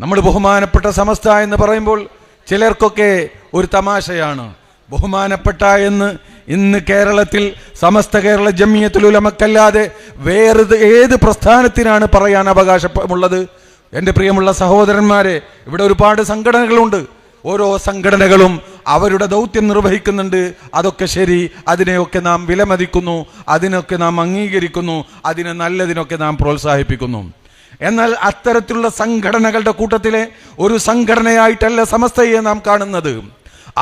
നമ്മൾ ബഹുമാനപ്പെട്ട സമസ്ത എന്ന് പറയുമ്പോൾ ചിലർക്കൊക്കെ ഒരു തമാശയാണ്. ബഹുമാനപ്പെട്ട എന്ന് ഇന്ന് കേരളത്തിൽ സമസ്ത കേരള ജമിയത്തുൽ ഉലമക്കല്ലാതെ വേറെ ഏത് പ്രസ്ഥാനത്തിനാണ് പറയാൻ അവകാശമുള്ളത്? എന്റെ പ്രിയമുള്ള സഹോദരന്മാരെ ഇവിടെ ഒരുപാട് സംഘടനകളുണ്ട്. ഓരോ സംഘടനകളും അവരുടെ ദൗത്യം നിർവഹിക്കുന്നുണ്ട്. അതൊക്കെ ശരി അതിനെയൊക്കെ നാം വിലമതിക്കുന്നു അതിനൊക്കെ നാം അംഗീകരിക്കുന്നു അതിനെ നല്ലതിനൊക്കെ നാം പ്രോത്സാഹിപ്പിക്കുന്നു. എന്നാൽ അത്തരത്തിലുള്ള സംഘടനകളുടെ കൂട്ടത്തിലെ ഒരു സംഘടനയായിട്ടല്ല സമസ്തയെ നാം കാണുന്നത്.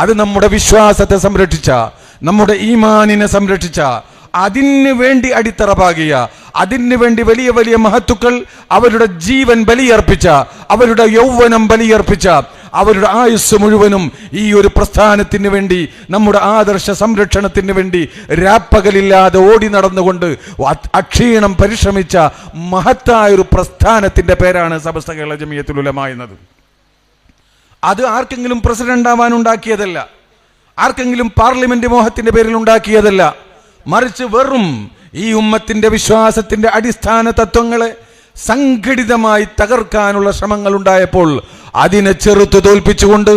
അത് നമ്മുടെ വിശ്വാസത്തെ സംരക്ഷിച്ച നമ്മുടെ ഈമാനിനെ സംരക്ഷിച്ച അതിന് വേണ്ടി അടിത്തറ പാകിയ അതിന് വേണ്ടി വലിയ വലിയ മഹത്തുക്കൾ അവരുടെ ജീവൻ ബലിയർപ്പിച്ച അവരുടെ യൗവനം ബലിയർപ്പിച്ച അവരുടെ ആയുസ് മുഴുവനും ഈ ഒരു പ്രസ്ഥാനത്തിന് വേണ്ടി നമ്മുടെ ആദർശ സംരക്ഷണത്തിന് വേണ്ടി രാപ്പകലില്ലാതെ ഓടി നടന്നുകൊണ്ട് അക്ഷീണം പരിശ്രമിച്ച മഹത്തായ ഒരു പ്രസ്ഥാനത്തിന്റെ പേരാണ് സമസ്ത കേരള എന്നത്. അത് ആർക്കെങ്കിലും പ്രസിഡന്റ് ആവാൻ ഉണ്ടാക്കിയതല്ല. ആർക്കെങ്കിലും പാർലമെന്റ് മോഹത്തിന്റെ പേരിൽ ഉണ്ടാക്കിയതല്ല. മറിച്ച് വെറും ഈ ഉമ്മത്തിന്റെ വിശ്വാസത്തിന്റെ അടിസ്ഥാന തത്വങ്ങളെ സംഘടിതമായി തകർക്കാനുള്ള ശ്രമങ്ങൾ ഉണ്ടായപ്പോൾ അതിനെ ചെറുത്തു തോൽപ്പിച്ചുകൊണ്ട്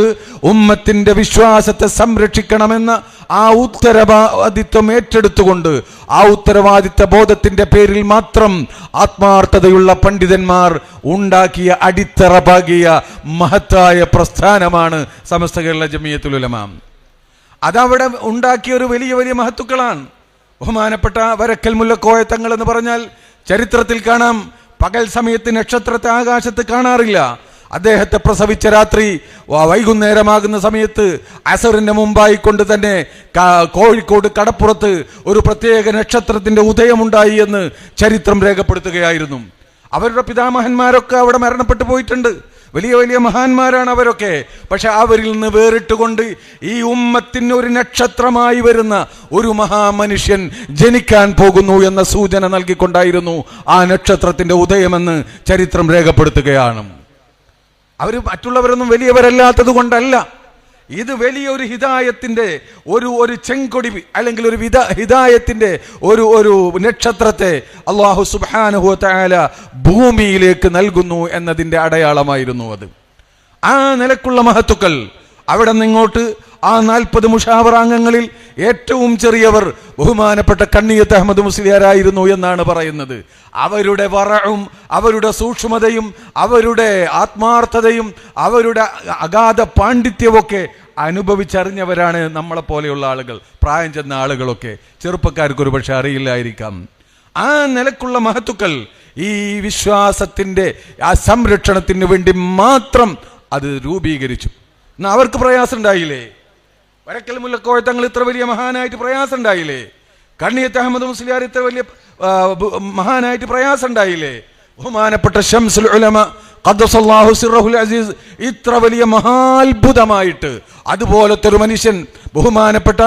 ഉമ്മത്തിന്റെ വിശ്വാസത്തെ സംരക്ഷിക്കണമെന്ന ആ ഉത്തരവാദിത്വം ഏറ്റെടുത്തുകൊണ്ട് ആ ഉത്തരവാദിത്ത ബോധത്തിന്റെ പേരിൽ മാത്രം ആത്മാർത്ഥതയുള്ള പണ്ഡിതന്മാർ ഉണ്ടാക്കിയ അടിത്തറ പാകിയ മഹത്തായ പ്രസ്ഥാനമാണ് സമസ്ത കേരള ജമിയത്തുലമാം അതവിടെ ഉണ്ടാക്കിയ ഒരു വലിയ വലിയ മഹത്തുക്കളാണ്. ബഹുമാനപ്പെട്ട വരക്കൽ മുല്ലക്കോയത്തങ്ങൾ എന്ന് പറഞ്ഞാൽ ചരിത്രത്തിൽ കാണാം. പകൽ സമയത്ത് നക്ഷത്രത്തെ ആകാശത്ത് കാണാറില്ല. അദ്ദേഹത്തെ പ്രസവിച്ച രാത്രി വൈകുന്നേരമാകുന്ന സമയത്ത് അസറിന്റെ മുമ്പായി കൊണ്ട് തന്നെ കോഴിക്കോട് കടപ്പുറത്ത് ഒരു പ്രത്യേക നക്ഷത്രത്തിന്റെ ഉദയമുണ്ടായി എന്ന് ചരിത്രം രേഖപ്പെടുത്തുകയായിരുന്നു. അവരുടെ പിതാമഹന്മാരൊക്കെ അവിടെ മരണപ്പെട്ടു പോയിട്ടുണ്ട്. വലിയ വലിയ മഹാന്മാരാണ് അവരൊക്കെ. പക്ഷെ അവരിൽ നിന്ന് വേറിട്ടുകൊണ്ട് ഈ ഉമ്മത്തിന് ഒരു നക്ഷത്രമായി വരുന്ന ഒരു മഹാമനുഷ്യൻ ജനിക്കാൻ പോകുന്നു എന്ന സൂചന നൽകിക്കൊണ്ടായിരുന്നു ആ നക്ഷത്രത്തിന്റെ ഉദയമെന്ന് ചരിത്രം രേഖപ്പെടുത്തുകയാണ്. അവർ മറ്റുള്ളവരൊന്നും വലിയവരല്ലാത്തത് കൊണ്ടല്ല ഇത് വലിയൊരു ഹിതായത്തിന്റെ ഒരു ഒരു ചെങ്കൊടി അല്ലെങ്കിൽ ഒരു വിധ ഹിതായത്തിന്റെ ഒരു ഒരു നക്ഷത്രത്തെ അള്ളാഹു സുബാനുഹുല ഭൂമിയിലേക്ക് നൽകുന്നു എന്നതിന്റെ അടയാളമായിരുന്നു അത്. ആ നിലക്കുള്ള മഹത്തുക്കൾ അവിടെ നിന്നിങ്ങോട്ട് ആ നാൽപ്പത് മുഷാവറാംഗങ്ങളിൽ ഏറ്റവും ചെറിയവർ ബഹുമാനപ്പെട്ട കണ്ണിയത്ത് അഹമ്മദ് മുസ്ലിയാരായിരുന്നു എന്നാണ് പറയുന്നത്. അവരുടെ വറവും അവരുടെ സൂക്ഷ്മതയും അവരുടെ ആത്മാർത്ഥതയും അവരുടെ അഗാധ പാണ്ഡിത്യമൊക്കെ അനുഭവിച്ചറിഞ്ഞവരാണ് നമ്മളെ പോലെയുള്ള ആളുകൾ പ്രായം ചെന്ന ആളുകളൊക്കെ. ചെറുപ്പക്കാർക്ക് ഒരു പക്ഷെ അറിയില്ലായിരിക്കാം. ആ നിലക്കുള്ള മഹത്തുക്കൾ ഈ വിശ്വാസത്തിന്റെ ആ സംരക്ഷണത്തിന് വേണ്ടി മാത്രം അത് രൂപീകരിച്ചു. എന്നാൽ അവർക്ക് പ്രയാസം ഉണ്ടായില്ലേ? വരക്കൽ മുല്ലക്കോയ തങ്ങൾ ഇത്ര വലിയ മഹാനായിട്ട് പ്രയാസം ഉണ്ടായില്ലേ കണ്ണിയത്ത് അഹമ്മദ് മുസ്ലിയാർ ഇത്ര വലിയ മഹാനായിട്ട് പ്രയാസം ഉണ്ടായില്ലേ ബഹുമാനപ്പെട്ട ഷംസുൽ ഉലമ അസീസ് ഇത്ര വലിയ മഹാത്ഭുതമായിട്ട് അതുപോലത്തെ ഒരു മനുഷ്യൻ ബഹുമാനപ്പെട്ട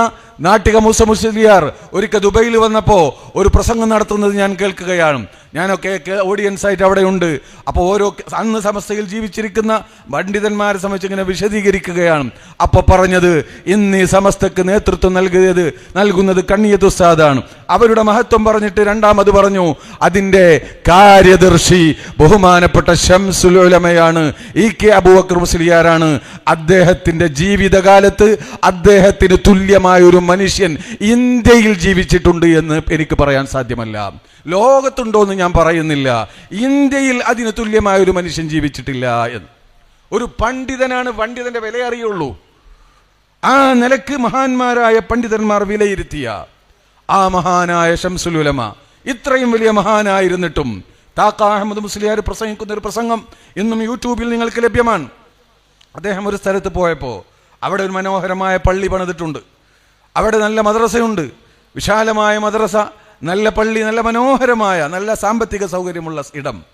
നാട്ടിക മൂസ മുസ്ലിയാർ ഒരിക്കൽ ദുബൈയിൽ വന്നപ്പോൾ ഒരു പ്രസംഗം നടത്തുന്നത് ഞാൻ കേൾക്കുകയാണ്. ഞാനൊക്കെ ഓഡിയൻസായിട്ട് അവിടെ ഉണ്ട് അപ്പോൾ ഓരോ അന്ന് സമസ്തയിൽ ജീവിച്ചിരിക്കുന്ന പണ്ഡിതന്മാരെ സംബന്ധിച്ച് ഇങ്ങനെ വിശദീകരിക്കുകയാണ്. അപ്പോൾ പറഞ്ഞത് ഇന്ന് ഈ സമസ്തക്ക് നേതൃത്വം നൽകിയത് നൽകുന്നത് കണ്ണിയത്ത് ഉസ്താദാണ്. അവരുടെ മഹത്വം പറഞ്ഞിട്ട് രണ്ടാമത് പറഞ്ഞു അതിന്റെ കാര്യദർശി ബഹുമാനപ്പെട്ട ഷംസുൽ ഉലമയാണ് ഇ കെ അബൂബക്കർ മുസ്ലിയാരാണ്. അദ്ദേഹത്തിന്റെ ജീവിതകാലത്ത് അദ്ദേഹത്തിന് തുല്യമായ ഒരു മനുഷ്യൻ ഇന്ത്യയിൽ ജീവിച്ചിട്ടുണ്ട് എന്ന് എനിക്ക് പറയാൻ സാധ്യമല്ല. ലോകത്തുണ്ടോ എന്ന് പറയുന്നില്ല. ഇന്ത്യയിൽ അതിന് തുല്യമായ ഒരു മനുഷ്യൻ ജീവിച്ചിട്ടില്ല എന്ന്. ഒരു പണ്ഡിതനാണ് പണ്ഡിതന്റെ വില അറിയുള്ളൂ. ആ നിലയ്ക്ക് മഹാന്മാരായ പണ്ഡിതന്മാർ വിലയിരുത്തിയ ആ മഹാനായ ഷംസുലുലമ ഇത്രയും വലിയ മഹാനായിരുന്നിട്ടും താക്ക അഹമ്മദ് മുസ്ലിയാർ പ്രസംഗിക്കുന്ന ഒരു പ്രസംഗം ഇന്നും യൂട്യൂബിൽ നിങ്ങൾക്ക് ലഭ്യമാണ്. അദ്ദേഹം ഒരു സ്ഥലത്ത് പോയപ്പോൾ അവിടെ ഒരു മനോഹരമായ പള്ളി പണിതിട്ടുണ്ട്. അവിടെ നല്ല മദ്രസയുണ്ട്. വിശാലമായ മദ്രസ. നല്ല പള്ളി നല്ല മനോഹരമായ നല്ല സാമ്പത്തിക സൗകര്യമുള്ള ഇടം.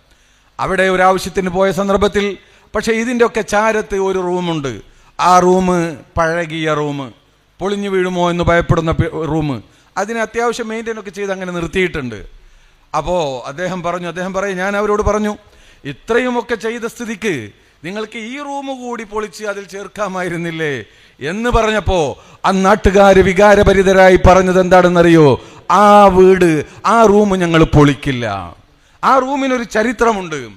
അവിടെ ഒരു ആവശ്യത്തിന് പോയ സന്ദർഭത്തിൽ പക്ഷേ ഇതിന്റെയൊക്കെ ചാരത്ത് ഒരു റൂമുണ്ട്. ആ റൂം പഴകിയ റൂം. പൊളിഞ്ഞു വീഴുമോ എന്ന് ഭയപ്പെടുന്ന റൂം. അതിന് അത്യാവശ്യം മെയിന്റെയിൻ ഒക്കെ ചെയ്ത് അങ്ങനെ നിർത്തിയിട്ടുണ്ട്. അപ്പോൾ അദ്ദേഹം പറഞ്ഞു അദ്ദേഹം പറയും ഞാൻ അവരോട് പറഞ്ഞു ഇത്രയുമൊക്കെ ചെയ്ത സ്ഥിതിക്ക് നിങ്ങൾക്ക് ഈ റൂം കൂടി പൊളിച്ച് അതിൽ ചേർക്കാമായിരുന്നില്ലേ എന്ന് പറഞ്ഞപ്പോൾ ആ നാട്ടുകാർ വികാരഭരിതരായി പറഞ്ഞത് എന്താണെന്നറിയോ? ആ വീട് ആ റൂം ഞങ്ങൾ പൊളിക്കില്ല. ആ റൂമിനൊരു ചരിത്രമുണ്ട്.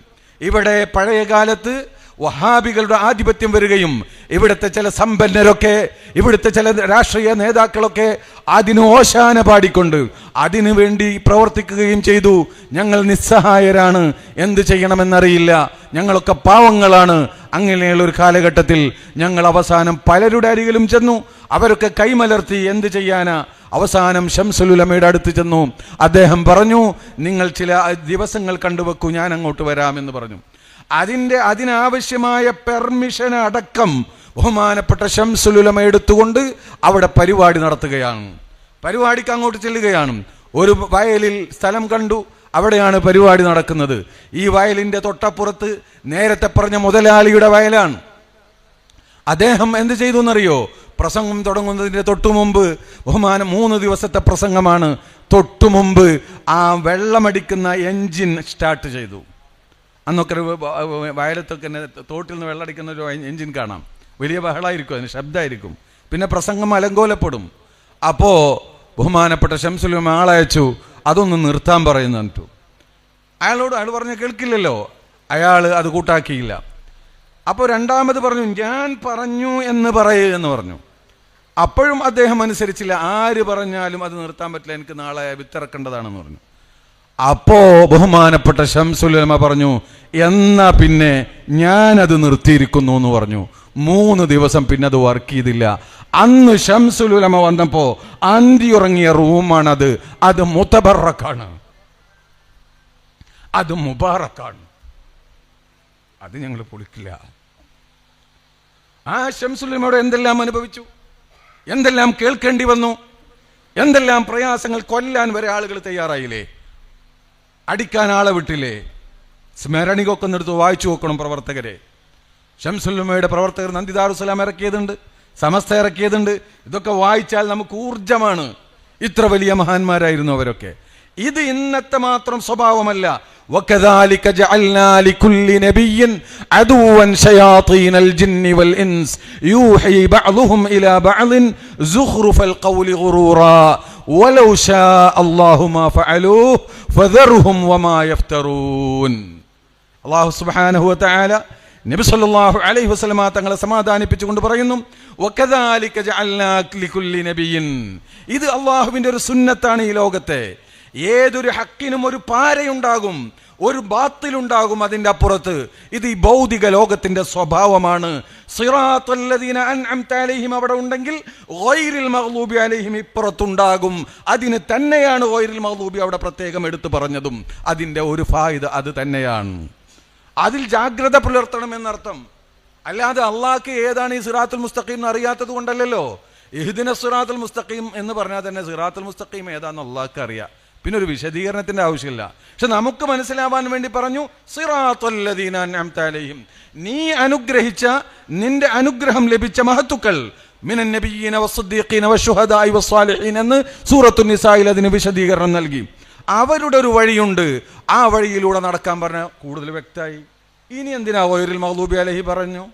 ഇവിടെ പഴയ കാലത്ത് വഹാബികളുടെ ആധിപത്യം വരികയും ഇവിടുത്തെ ചില സമ്പന്നരൊക്കെ ഇവിടുത്തെ ചില രാഷ്ട്രീയ നേതാക്കളൊക്കെ അതിന് ഓശാന പാടിക്കൊണ്ട് അതിനു വേണ്ടി പ്രവർത്തിക്കുകയും ചെയ്തു. ഞങ്ങൾ നിസ്സഹായരാണ്. എന്ത് ചെയ്യണമെന്നറിയില്ല. ഞങ്ങളൊക്കെ പാവങ്ങളാണ്. അങ്ങനെയുള്ള ഒരു കാലഘട്ടത്തിൽ ഞങ്ങൾ അവസാനം പലരുടെ അരികിലും ചെന്നു. അവരൊക്കെ കൈമലർത്തി എന്ത് ചെയ്യാനാ? അവസാനം ഷംസുലുലമയുടെ അടുത്ത് ചെന്നു. അദ്ദേഹം പറഞ്ഞു നിങ്ങൾ ചില ദിവസങ്ങൾ കണ്ടുവെക്കൂ ഞാൻ അങ്ങോട്ട് വരാമെന്ന് പറഞ്ഞു. അതിന്റെ അതിനാവശ്യമായ പെർമിഷൻ അടക്കം ബഹുമാനപ്പെട്ട ഷംസുലുലമ എടുത്തുകൊണ്ട് അവിടെ പരിപാടി നടത്തുകയാണ്. പരിപാടിക്ക് അങ്ങോട്ട് ചെല്ലുകയാണ്. ഒരു വയലിൽ സ്ഥലം കണ്ടു. അവിടെയാണ് പരിപാടി നടക്കുന്നത്. ഈ വയലിന്റെ തൊട്ടപ്പുറത്ത് നേരത്തെ പറഞ്ഞ മുതലാളിയുടെ വയലാണ്. അദ്ദേഹം എന്ത് ചെയ്തു എന്നറിയോ? പ്രസംഗം തുടങ്ങുന്നതിന്റെ തൊട്ടു മുമ്പ് ബഹുമാനം മൂന്ന് ദിവസത്തെ പ്രസംഗമാണ്. തൊട്ടു മുമ്പ് ആ വെള്ളമടിക്കുന്ന എൻജിൻ സ്റ്റാർട്ട് ചെയ്തു. അന്നൊക്കെ വയലത്തൊക്കെ തോട്ടിൽ നിന്ന് വെള്ളമടിക്കുന്ന ഒരു എൻജിൻ കാണാം. വലിയ ബഹളമായിരിക്കും അതിന് ശബ്ദമായിരിക്കും പിന്നെ പ്രസംഗം അലങ്കോലപ്പെടും. അപ്പോൾ ബഹുമാനപ്പെട്ട ഷംസുലും ആളയച്ചു അതൊന്ന് നിർത്താൻ പറയുന്നു എന്നിട്ടു. അയാളോട് അയാൾ പറഞ്ഞ കേൾക്കില്ലല്ലോ. അയാൾ അത് കൂട്ടാക്കിയില്ല. അപ്പോൾ രണ്ടാമത് പറഞ്ഞു ഞാൻ പറഞ്ഞു എന്ന് പറയുക എന്ന് പറഞ്ഞു. അപ്പോഴും അദ്ദേഹം അനുസരിച്ചില്ല. ആര് പറഞ്ഞാലും അത് നിർത്താൻ പറ്റില്ല. എനിക്ക് നാളെ വിത്തിറക്കേണ്ടതാണെന്ന് പറഞ്ഞു. അപ്പോ ബഹുമാനപ്പെട്ട ഷംസുലമ പറഞ്ഞു എന്നാ പിന്നെ ഞാൻ അത് നിർത്തിയിരിക്കുന്നു എന്ന് പറഞ്ഞു. മൂന്ന് ദിവസം പിന്നെ അത് വർക്ക് ചെയ്തില്ല. അന്ന് ഷംസുലുലമ വന്നപ്പോ അന്തി ഉറങ്ങിയ റൂമാണത്. അത് മുത്തബറക്കാണ്. അത് മുബാറക്കാണ്. അത് ഞങ്ങൾ പൊളിക്കില്ല. ആ ഷംസുലിനോട് എന്തെല്ലാം അനുഭവിച്ചു? എന്തെല്ലാം കേൾക്കേണ്ടി വന്നു? എന്തെല്ലാം പ്രയാസങ്ങൾ കൊല്ലാൻ വരെ ആളുകൾ തയ്യാറായില്ലേ? അടിക്കാൻ ആളെ വിട്ടില്ലേ? സ്മരണികൊക്കെ എടുത്ത് വായിച്ചു നോക്കണം പ്രവർത്തകരെ. ഷംസുല്ലമ്മയുടെ പ്രവർത്തകർ നന്ദിദാറുസലാം ഇറക്കിയതുണ്ട് സമസ്ത ഇറക്കിയതുണ്ട്. ഇതൊക്കെ വായിച്ചാൽ നമുക്ക് ഊർജമാണ് ഇത്ര വലിയ മഹാന്മാരായിരുന്നു അവരൊക്കെ. ഇത് ഇന്നത്തെ മാത്രം സ്വഭാവമല്ല وكذلك جعلنا لكل نبي عدوا شياطين الجن والإنس يوحي بعضهم إلى بعض زخرف القول غرورا ولو شاء الله ما فعلوه فذرهم وما يفترون അള്ളാഹു സുബ്ഹാനഹു വതആല നബി സല്ലല്ലാഹു അലൈഹി വസല്ലമ തങ്ങളെ സമാധാനിപ്പിച്ചുകൊണ്ട് പറയുന്നു വകദാലിക ജഅൽനാക ലികുല്ലി നബിയിൻ ഇത് അള്ളാഹുവിന്റെ ഒരു സുന്നത്താണ് ഈ ലോകത്തെ ഏതൊരു ഹക്കിനും ഒരു പാരയുണ്ടാകും ഒരു ബാത്തിലുണ്ടാകും അതിന്റെ അപ്പുറത്ത്. ഇത് ഈ ഭൗതിക ലോകത്തിന്റെ സ്വഭാവമാണ്. സിറാത്തല്ലദീന അൻഅംത അലൈഹിം അവിടെ ഉണ്ടെങ്കിൽ ഗൈറിൽ മഹ്ലൂബി അലഹിം ഇപ്പുറത്തുണ്ടാകും. അതിന് തന്നെയാണ് ഗൈറിൽ മഹ്ലൂബി അവിടെ പ്രത്യേകം എടുത്തു പറഞ്ഞതും. അതിന്റെ ഒരു ഫായിദ അത് തന്നെയാണ്. അതിൽ ജാഗ്രത പുലർത്തണം എന്നർത്ഥം. അല്ലാതെ അള്ളാഹ്ക്ക് ഏതാണ് ഈ സിറാത്തുൽ മുസ്തഖീം എന്ന് അറിയാത്തത് കൊണ്ടല്ലല്ലോ. ഇഹ്ദിന സിറാത്തുൽ മുസ്തഖീം എന്ന് പറഞ്ഞാൽ തന്നെ സിറാത്തുൽ മുസ്തഖീം ഏതാണെന്ന് അള്ളാഹ്ക്ക് അറിയാം. പിന്നെ ഒരു വിശദീകരണത്തിന്റെ ആവശ്യമില്ല. പക്ഷെ നമുക്ക് മനസ്സിലാവാൻ വേണ്ടി പറഞ്ഞു സിറാത്തുല്ലദീന അൻഅംത അലൈഹിം. നീ അനുഗ്രഹിച്ച നിന്റെ അനുഗ്രഹം ലഭിച്ച മഹത്തുക്കൾ എന്ന് സൂറത്തു നിസായിൽ അതിന് വിശദീകരണം നൽകി. അവരുടെ ഒരു വഴിയുണ്ട്. ആ വഴിയിലൂടെ നടക്കാൻ പറഞ്ഞ കൂടുതൽ വ്യക്തമായി. ഇനി എന്തിനാ വൈറിൽ മഹ്ലൂബി അലഹി പറഞ്ഞു?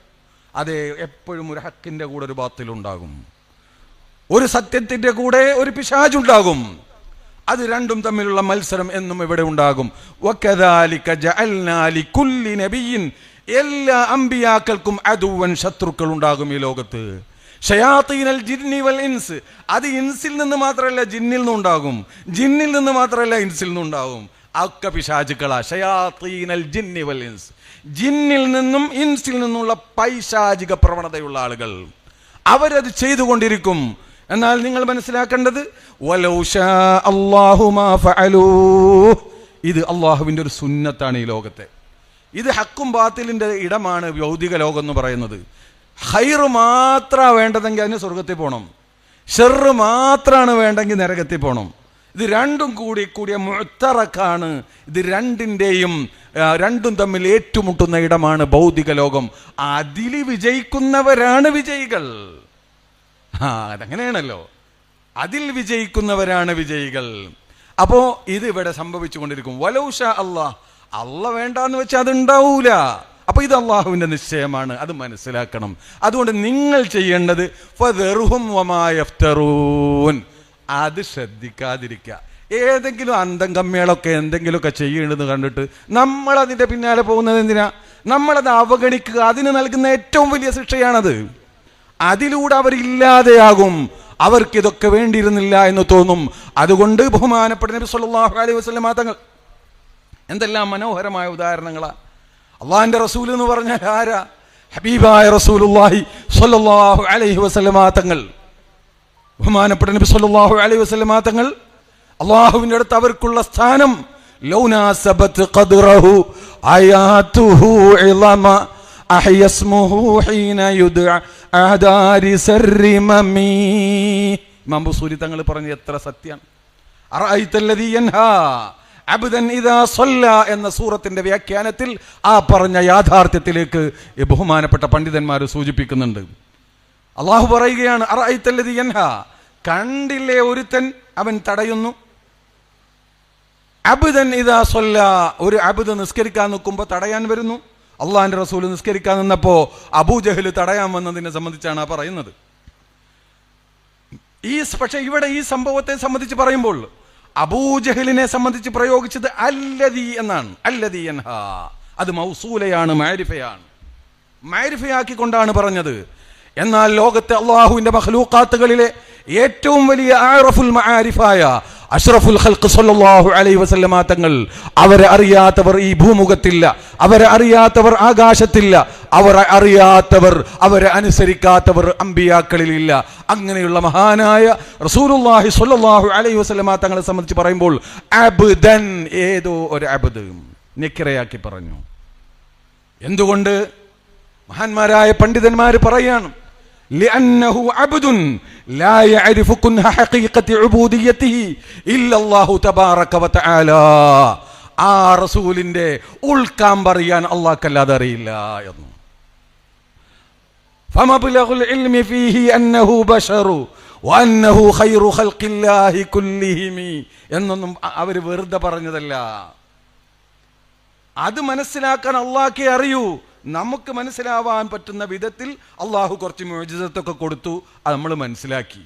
അതെ എപ്പോഴും ഒരു ഹക്കിന്റെ കൂടെ ഒരു ബാത്തിലുണ്ടാകും. ഒരു സത്യത്തിന്റെ കൂടെ ഒരു പിശാചുണ്ടാകും. അത് രണ്ടും തമ്മിലുള്ള മത്സരം എന്നും ഇവിടെ ഉണ്ടാകും. എല്ലാ അമ്പിയാക്കൾക്കും അതുവൻ ശത്രുക്കൾ ഉണ്ടാകും ഈ ലോകത്ത്. ജിന്നി വൽ ഇൻസ്. അത് ഇൻസിൽ നിന്ന് മാത്രമല്ല ജിന്നിൽ നിന്നും ഉണ്ടാകും. ജിന്നിൽ നിന്ന് മാത്രമല്ല ഇൻസിൽ നിന്നുണ്ടാകും അക്ക പിശാചുക്കളാ. ജിന്നി വൽ ഇൻസ്. ജിന്നിൽ നിന്നും ഇൻസിൽ നിന്നുള്ള പൈശാചിക പ്രവണതയുള്ള ആളുകൾ. അവരത് ചെയ്തുകൊണ്ടിരിക്കും. എന്നാൽ നിങ്ങൾ മനസ്സിലാക്കേണ്ടത്. ഇത് അള്ളാഹുവിന്റെ ഒരു സുന്നത്താണ് ഈ ലോകത്തെ. ഇത് ഹക്കും ബാത്തിലിന്റെ ഇടമാണ് ഭൗതിക ലോകം എന്ന് പറയുന്നത്. ഹൈറ് മാത്രമാണ് വേണ്ടതെങ്കിൽ അതിന് സ്വർഗത്തിൽ പോകണം ഷെറ് മാത്രമാണ് വേണ്ടെങ്കിൽ നരകത്തിൽ പോകണം ഇത് രണ്ടും കൂടി കൂടിയ മുത്തറക്കാണ് ഇത് രണ്ടിന്റെയും രണ്ടും തമ്മിൽ ഏറ്റുമുട്ടുന്ന ഇടമാണ് ഭൗതിക ലോകം. അതിൽ വിജയിക്കുന്നവരാണ് വിജയികൾ. അതങ്ങനെയാണല്ലോ. അതിൽ വിജയിക്കുന്നവരാണ് വിജയികൾ. അപ്പോ ഇത് ഇവിടെ സംഭവിച്ചുകൊണ്ടിരിക്കും. വലൗഷ അള്ളാഹ് അള്ള വേണ്ടാന്ന് വെച്ചാൽ അത് ഉണ്ടാവൂല അപ്പൊ ഇത് അള്ളാഹുവിന്റെ നിശ്ചയമാണ്. അത് മനസ്സിലാക്കണം. അതുകൊണ്ട് നിങ്ങൾ ചെയ്യേണ്ടത്. അത് ശ്രദ്ധിക്കാതിരിക്കുക ഏതെങ്കിലും അന്തം കമ്മികളൊക്കെ എന്തെങ്കിലുമൊക്കെ ചെയ്യണമെന്ന് കണ്ടിട്ട് നമ്മൾ അതിന്റെ പിന്നാലെ പോകുന്നത് എന്തിനാ? നമ്മളത് അവഗണിക്കുക. അതിന് നൽകുന്ന ഏറ്റവും വലിയ ശിക്ഷയാണത്. അതിലൂടെ അവർ ഇല്ലാതെയാകും. അവർക്ക് ഇതൊക്കെ വേണ്ടിയിരുന്നില്ല എന്ന് തോന്നും. അതുകൊണ്ട് ബഹുമാനപ്പെട്ട നബി സല്ലല്ലാഹു അലൈഹി വസല്ലം തങ്ങൾ എന്തെല്ലാം മനോഹരമായ ഉദാഹരണങ്ങളാ. അള്ളാഹിന്റെ റസൂൽ എന്ന് പറഞ്ഞാൽ ആരാ? ഹബീബായ റസൂലുള്ളാഹി സ്വല്ലല്ലാഹു അലൈഹി വസല്ലമ തങ്ങൾ. ബഹുമാനപ്പെട്ട നബി സല്ലല്ലാഹു അലൈഹി വസല്ലമ തങ്ങൾ അള്ളാഹുവിന്റെ അടുത്ത് അവർക്കുള്ള സ്ഥാനം ലൗനാ സബത്ത് ഖദ്റഹു ആയാതുഹു ഇളമ അഹ്യസ്മുഹു ഹീന യുദ്അ ആദാരി സർരിമമി ഇമാം ബുസൂരി തങ്ങൾ പറഞ്ഞ എത്ര സത്യമാണ് അബ്ദൻ ഇദാ സല്ല എന്ന സൂറത്തിന്റെ വ്യാഖ്യാനത്തിൽ ആ പറഞ്ഞ യാഥാർത്ഥ്യത്തിലേക്ക് ബഹുമാനപ്പെട്ട പണ്ഡിതന്മാർ സൂചിപ്പിക്കുന്നുണ്ട്. അള്ളാഹു പറയുകയാണ് യൻഹാ. കണ്ടില്ലേ ഒരുത്തൻ? അവൻ തടയുന്നു. അബുദൻ ഇതാ സൊല്ല. ഒരു അബുദ് നിസ്കരിക്കാൻ നിൽക്കുമ്പോൾ തടയാൻ വരുന്നു. അള്ളാഹിന്റെ റസൂൽ നിസ്കരിക്കാൻ നിന്നപ്പോ അബൂജഹൽ തടയാൻ വന്നതിനെ സംബന്ധിച്ചാണ് ആ പറയുന്നത്. ഈ പക്ഷേ ഇവിടെ ഈ സംഭവത്തെ സംബന്ധിച്ച് പറയുമ്പോൾ അബൂജഹലിനെ സംബന്ധിച്ച് പ്രയോഗിച്ചത് അല്ലതി എന്നാണ്. അല്ലതി അത് മൗസൂലയാണ് മാരിഫയാണ്. മാരിഫയാക്കിക്കൊണ്ടാണ് പറഞ്ഞത്. എന്നാൽ ലോകത്തെ അള്ളാഹുവിന്റെ മഹലൂക്കാത്തുകളിലെ ഏറ്റവും വലിയ ആറഫുൽ മആരിഫായ അഷ്റഫുൽ ഖൽഖ് സല്ലല്ലാഹു അലൈഹി വസല്ലമ തങ്ങൾ അവരെ അറിയാത്തവർ ഈ ഭൂമുഖത്തില്ല അവരെ അറിയാത്തവർ ആകാശത്തില്ല അവരെ അറിയാത്തവർ അവരെ അനുസരിക്കാത്തവർ അമ്പിയാക്കളിലില്ല. അങ്ങനെയുള്ള മഹാനായ റസൂലുള്ളാഹി സല്ലല്ലാഹു അലൈഹി വസല്ലമ തങ്ങളെ സംബന്ധിച്ച് പറയുമ്പോൾ അബ്ദൻ ഏതോ ഒരു അബ്ദ് നിക്കരയാക്കി പറഞ്ഞു. എന്തുകൊണ്ട്? മഹാന്മാരായ പണ്ഡിതന്മാർ പറയാണ് لأنه عبد لا يعرف كنه حقيقة عبوديته إلا الله تبارك وتعالى ആ റസൂലിന്റെ ഉൾക്കാൻ പറയാൻ അള്ളാഹ്ക്കല്ലാതെ അറിയില്ല എന്ന് فمبلغ العلم فيه أنه بشر وأنه خير خلق الله كلهم എന്നൊന്നും അവർ വെറുതെ പറഞ്ഞതല്ല അത് മനസ്സിലാക്കാൻ അള്ളാഹ്ക്കേ അറിയൂ നമുക്ക് മനസ്സിലാവാൻ പറ്റുന്ന വിധത്തിൽ അള്ളാഹു കുറച്ച് മോചിതത്തൊക്കെ കൊടുത്തു അത് നമ്മൾ മനസ്സിലാക്കി.